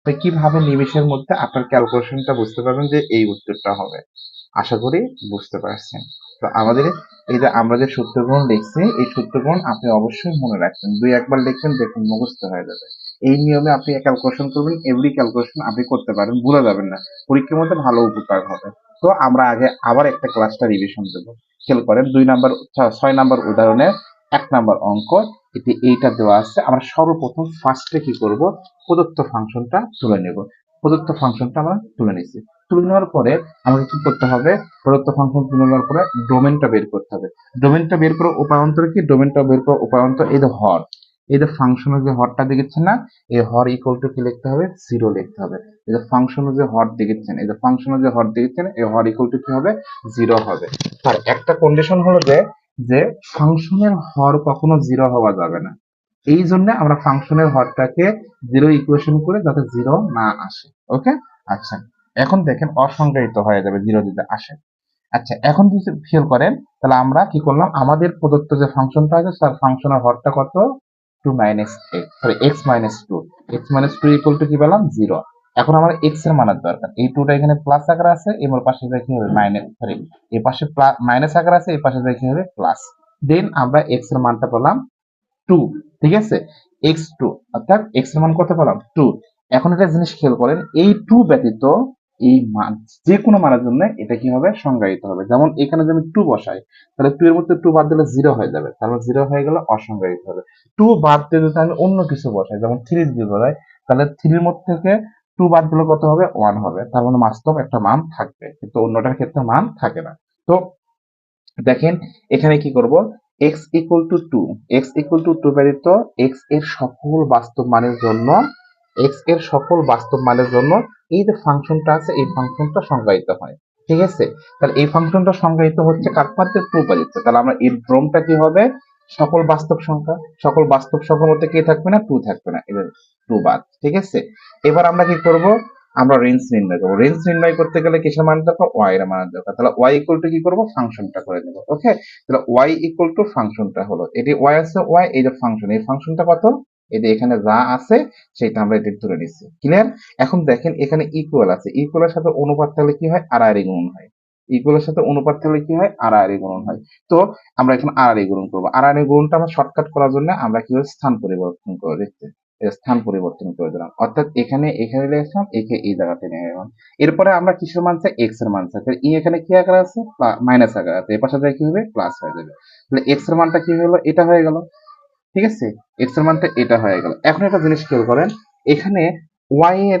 আপনি কীভাবে নিমেষের মধ্যে আপনার ক্যালকুলেশনটা বুঝতে পারবেন যে এই উত্তরটা হবে? আশা করি বুঝতে পারছেন। তো আমাদের এই যে আমরা যে সূত্রগুণ লিখছি, এই সূত্রগুণ আপনি অবশ্যই মনে রাখবেন। দুই একবার লিখবেন, দেখুন মুখস্থ হয়ে যাবে। এই নিয়মে আপনি ক্যালকুলেশন করবেন এভরি ক্যালকুলেশন আপনি করতে পারেন, ভুলে যাবেন না। পরীক্ষার মধ্যে ভালো উপকার হবে। তো আমরা আগে আবার একটা ক্লাসটা রিভিশন দেব। খেয়াল করেন, দুই নাম্বার, ছয় নাম্বার উদাহরণে এক নাম্বার অঙ্ক এটি এইটা দেওয়া আছে। আমরা সর্বপ্রথম ফার্স্টে কি করব? প্রদত্ত ফাংশনটা তুলে নেব। প্রদত্ত ফাংশনটা আমরা তুলে নিচ্ছি তুলে নেওয়ার পরে আমাকে কি করতে হবে? প্রদত্ত ফাংশন তুলে নেওয়ার পরে ডোমেনটা বের করতে হবে। ডোমেনটা বের করে উপায়ন্তর কি? ডোমেনটা বের করে উপায়ন্তর এই যে হর। এই যে ফাংশনের যে হরটা দেখেছেন না? এই হর ইকুয়াল টু কি লিখতে হবে? জিরো লিখতে হবে। এই যে ফাংশনের যে হর দেখেছেন, এই যে ফাংশনের যে হর দেখেছেন, এই হর ইকুয়াল টু কি হবে? জিরো হবে। আর একটা কন্ডিশন হলো যে যে ফাংশনের হর কখনো জিরো হওয়া যাবে না। এই জন্য আমরা ফাংশনের হরটাকে জিরো ইকুয়েশন করে যাতে জিরো না আসে ওকে আচ্ছা এখন দেখেন অসংজ্ঞায়িত হয়ে যাবে জিরো দিতে আসে। আচ্ছা এখন যদি ফিল করেন, তাহলে আমরা কি করলাম? আমাদের প্রদত্ত যে ফাংশনটা আছে, তার ফাংশনের হরটা কত? Two minus x sorry x minus two x minus two equal to কি পেলাম? জিরো এখন আমার এক্সের মানের দরকার। এই টুটা এখানে প্লাস আকার আছে এবার পাশে কি হবে মাইনাস সরি এই পাশে মাইনাস আকার আছে, এই পাশে যায় কি হবে প্লাস দেন আমরা এক্সের মানটা পেলাম টু ঠিক আছে? এক্স টু অর্থাৎ এক্সের মান কত পেলাম? টু এখন একটা জিনিস খেয়াল করেন, এই টু ব্যতীত এই মান যে কোনো মানের জন্য এটা কি হবে সংজ্ঞায়িত হবে? যেমন এখানে যদি টু বসাই, তাহলে টু এর মধ্যে টু বাদ দিলে জিরো হয়ে যাবে। তাহলে জিরো হয়ে গেলে অসংজ্ঞায়িত হবে। টু বাদ দিয়ে যদি আমি অন্য কিছু বসাই, যেমন থ্রি দিয়ে বসাই, তাহলে থ্রির মধ্যে থেকে টু বাদ দিলে কত হবে? ওয়ান হবে। তার মানে বাস্তব একটা মান থাকবে, কিন্তু অন্যটার ক্ষেত্রে মান থাকে না। তো দেখেন, এখানে কি করব? x equal to two x equal to two ব্যতীত x এর সকল বাস্তব মানের জন্য, x এর সকল বাস্তব মানের জন্য এই যে ফাংশনটা আছে, এই ফাংশনটা সংজ্ঞায়িত হয়। ঠিক আছে? তাহলে এই ফাংশনটা সংজ্ঞায়িত হচ্ছে টু ব্যতীত। তাহলে আমরা এর ড্রমটা কি হবে? সকল বাস্তব সংখ্যা, সকল বাস্তব সংখ্যার মধ্যে কে থাকবে না? টু থাকবে না। এদের টু বাদ, ঠিক আছে? এবার আমরা কি করব? আমরা রেঞ্জ নির্ণয় করব। রেঞ্জ নির্ণয় করতে গেলে কিসের মান দরকার? ওয়াই এর মান দরকার। তাহলে ওয়াই ইকুয়াল টু কি করব? ফাংশনটা করে দেবো ওকে তাহলে ওয়াই ইকুয়াল টু ফাংশনটা হলো, এটি ওয়াই আছে ওয়াই এই যে ফাংশন, এই ফাংশনটা কত? এই যে এখানে যা আছে, সেটা আমরা এটি ধরে নিচ্ছি। ক্লিয়ার এখন দেখেন এখানে ইকুয়াল আছে। ইকুয়ালের সাথে অনুপাত তাহলে কি হয়? আড়াআড়ি গুণন হয়। ইকুয়ালের সাথে অনুপাত তাহলে কি হয়? আর আড়াআড়ি গুণন হয়। তো আমরা এখন আর আড়াআড়ি গুণন করব। আড়াআড়ি গুণনটা আমরা শর্টকাট করার জন্য আমরা কি স্থান পরিবর্তন করে দেখতে। স্থান পরিবর্তন করে দিলাম। অর্থাৎ এখানে এখানে লিখলাম, একে এই জায়গাতে নিয়ে গেলাম এরপরে আমরা কিসের মান চাই? এক্সের মান চাই। তাহলে ই এখানে কি আকার আছে? মাইনাস আকার। আছে এর পাশে কি হবে? প্লাস হয়ে যাবে। তাহলে এক্সের মানটা কি হলো? এটা হয়ে গেল। ঠিক আছে? এক্সের মানটা এটা হয়ে গেল। এখন একটা জিনিস খেয়াল করেন। এখানে ওয়াই এর